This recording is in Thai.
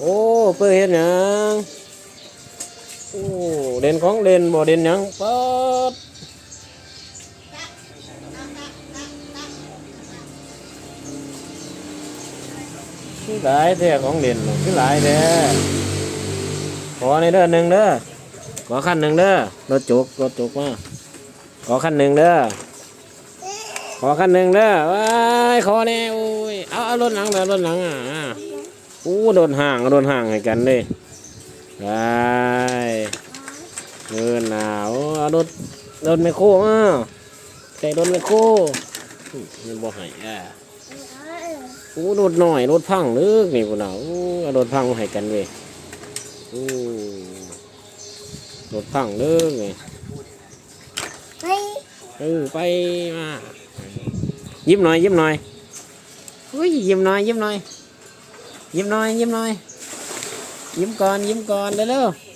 โอ้เพื่อเห็นหยังโอ้เด่นของเด่นบ่เด่นหยังปิดคือหลายแท้ของเด่นน่ะคือหลายแท้ขอในเด้อหนึ่งเด้อขอขั้นหนึ่งเด้อรถจุกรถจุกมาขอขั้นหนึ่งเด้อขอขั้นหนึ่งเด้อว้ายขอแน่โอ้ยเอาเอารถหลังเด้อรถหลังอะ อู้โดนห่างโดนห่างให้กันเลยได้เงินหนาวเอารถรถไมโครอะใส่รถไมโครมันบ่ให้อะอู้รถหน่อยรถพังเลึกนี่พุ่นน่ะอู้เอารถพังให้กันเว้ยอู้รถพังเลึกนี่ไปเออไปมายิ้มหน่อยยิ้มหน่อยอุ้ยยิ้มหน่อยยิ้มหน่อย ยิ้มหน่อย ยิ้มหน่อย ยิ้มก่อน ยิ้มก่อนเร็วๆ